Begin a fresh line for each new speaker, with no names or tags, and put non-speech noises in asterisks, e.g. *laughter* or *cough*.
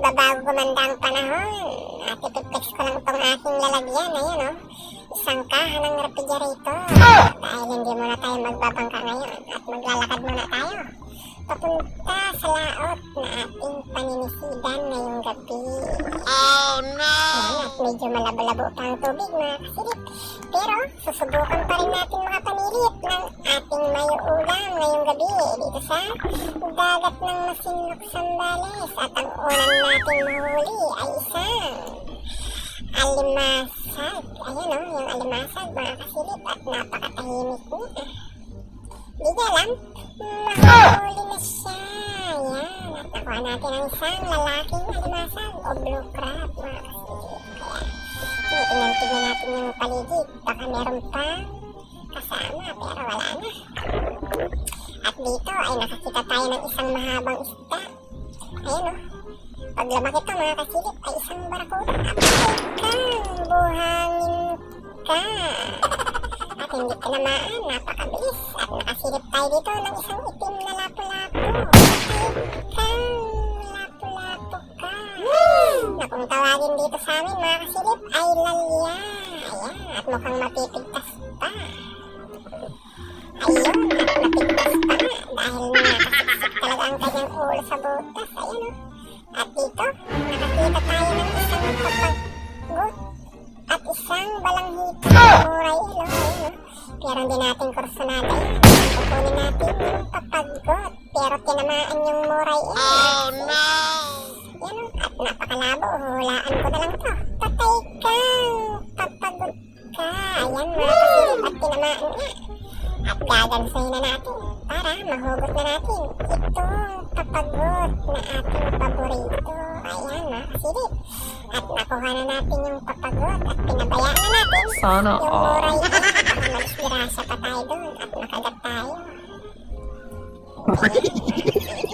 bago gumanda ang panahon. At ipiplex ko lang itong aking lalagyan. Ayun o. Isang kahan ng refrigerator. Dahil hindi muna tayo magbabangka ngayon. At maglalakad muna tayo. Papunta sa laot na ating paninisidan ngayong gabi.
Oh no!
Ayan, at medyo malabo-labo pa ang tubig mga kasilip. Pero susubukan pa rin natin mga panilit ng ating gabi dito sa dagat ng Masinlok Sambales. At ang unan natin mahuli ay isang alimasag. Ayan o, yung alimasag mga kasilip at napakatahimik niya. Di ka alam, mahuli na siya. Yan, at nakuha natin ang isang lalaking alimasag o blue crab mga kasilip. Kaya, tingnan-tingnan natin yung paligid. Baka meron pang kasama, pero wala dito ay nakakita tayo ng isang mahabang isda. Ayun o. Pag lumaki ito mga kasilip ay isang barakuda. Kang buhangin ka. At hindi tinamaan, napakabilis. At nakasilip tayo dito ng isang itim na lapu-lapu. Kang lapu-lapu ka. Na kung tawagin dito sa amin mga kasilip ay lalya. Ayan, at mukhang mapipigtas pa. Ayun, sa butas. Ayun o. At dito, nakakita tayo ng isang papagot at isang balanghita. Muray ilo, ayun o. Pero hindi natin kursunada yan. Kukunin natin yung papagot. Pero tinamaan yung muray ilo.
Oh no!
Yan o, at napakalabo. Hulaan ko na lang to. Patay kang papagot ka. Ayan mga kasilip at tinamaan nga. At gagansahin na natin para mahugot na natin itong papagot na ating paborito. Ayan mga kasilip. At nakuha na natin yung papagot at pinabayaan na natin
Sana
yung
all.
muray ilo. Baka magspirasya pa tayo doon at makagat tayo. Ayan. *laughs*